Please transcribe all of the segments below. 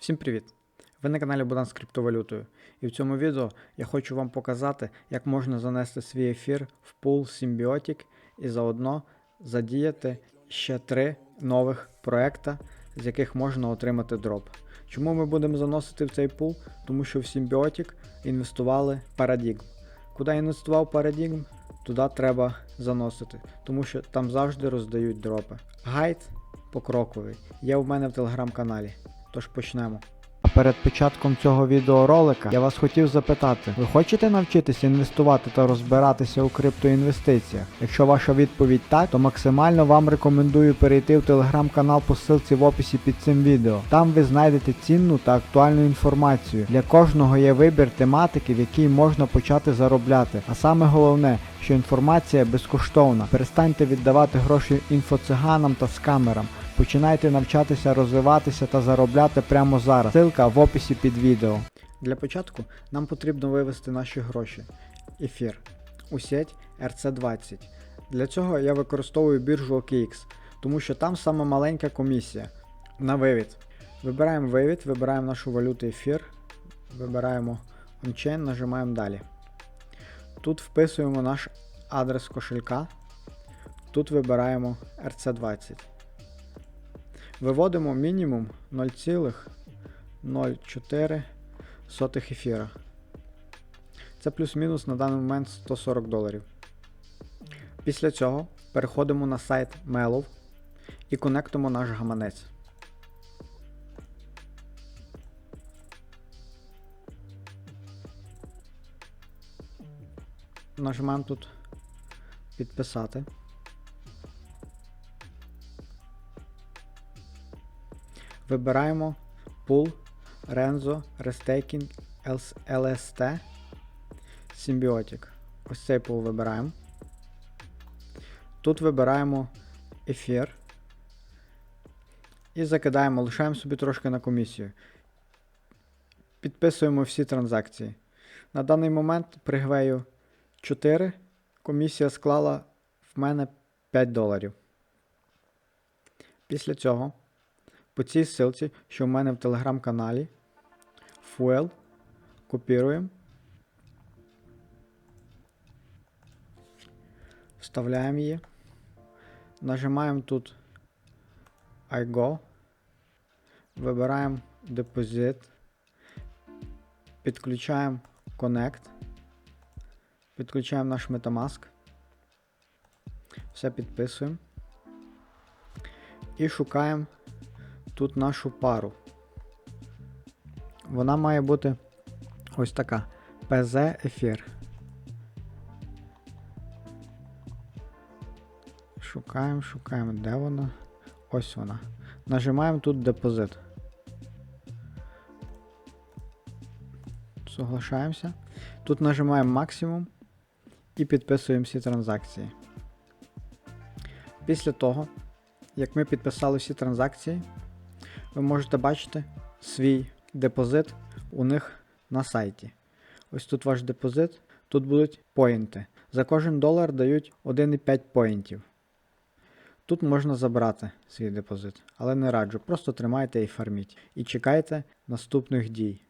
Всім привіт! Ви на каналі Богдан з криптовалютою. І в цьому відео я хочу вам показати, як можна занести свій ефір в пул Symbiotic і заодно задіяти ще три нових проекта, з яких можна отримати дроп. Чому ми будемо заносити в цей пул? Тому що в Symbiotic інвестували Paradigm. Куди інвестував Paradigm, туди треба заносити, тому що там завжди роздають дропи. Гайд покроковий є у мене в телеграм-каналі. Тож почнемо. А перед початком цього відеоролика я вас хотів запитати: ви хочете навчитися інвестувати та розбиратися у криптоінвестиціях? Якщо ваша відповідь так, то максимально вам рекомендую перейти в телеграм-канал по ссылці в описі під цим відео. Там ви знайдете цінну та актуальну інформацію. Для кожного є вибір тематики, в якій можна почати заробляти. А саме головне, що інформація безкоштовна. Перестаньте віддавати гроші інфоциганам та скамерам. Починайте навчатися розвиватися та заробляти прямо зараз. Ссылка в описі під відео. Для початку нам потрібно вивести наші гроші. Ефір у сеть RC20. Для цього я використовую біржу OKX, тому що там сама маленька комісія на вивід. Вибираємо вивід, вибираємо нашу валюту ефір, вибираємо on-chain, нажимаємо далі. Тут вписуємо наш адрес кошелька. Тут вибираємо RC20. Виводимо мінімум 0,04 ефіра. Це плюс-мінус на даний момент 140 доларів. Після цього переходимо на сайт Melov і конектимо наш гаманець. Нажимаємо тут підписати. Вибираємо Pool Renzo Restaking LST Symbiotic. Ось цей пул вибираємо. Тут вибираємо ефір. І закидаємо, лишаємо собі трошки на комісію. Підписуємо всі транзакції. На даний момент пригвею 4. Комісія склала в мене 5 доларів. Після цього по цій ссылці, що в мене в телеграм-каналі, Fuel, копіруємо, вставляємо її, нажимаємо тут I go, вибираємо депозит, підключаємо Connect, підключаємо наш Metamask, все підписуємо. І шукаємо тут нашу пару. Вона має бути ось така PZ ефір. Шукаємо, шукаємо, де вона? Ось вона. Нажимаємо тут депозит. Соглашаємося. Тут нажимаємо максимум і підписуємо всі транзакції. Після того, як ми підписали всі транзакції, ви можете бачити свій депозит у них на сайті. Ось тут ваш депозит, тут будуть поінти. За кожен долар дають 1,5 поінтів. Тут можна забрати свій депозит, але не раджу, просто тримайте і фарміть. І чекайте наступних дій,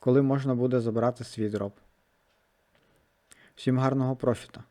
коли можна буде забрати свій дроп. Всім гарного профіта!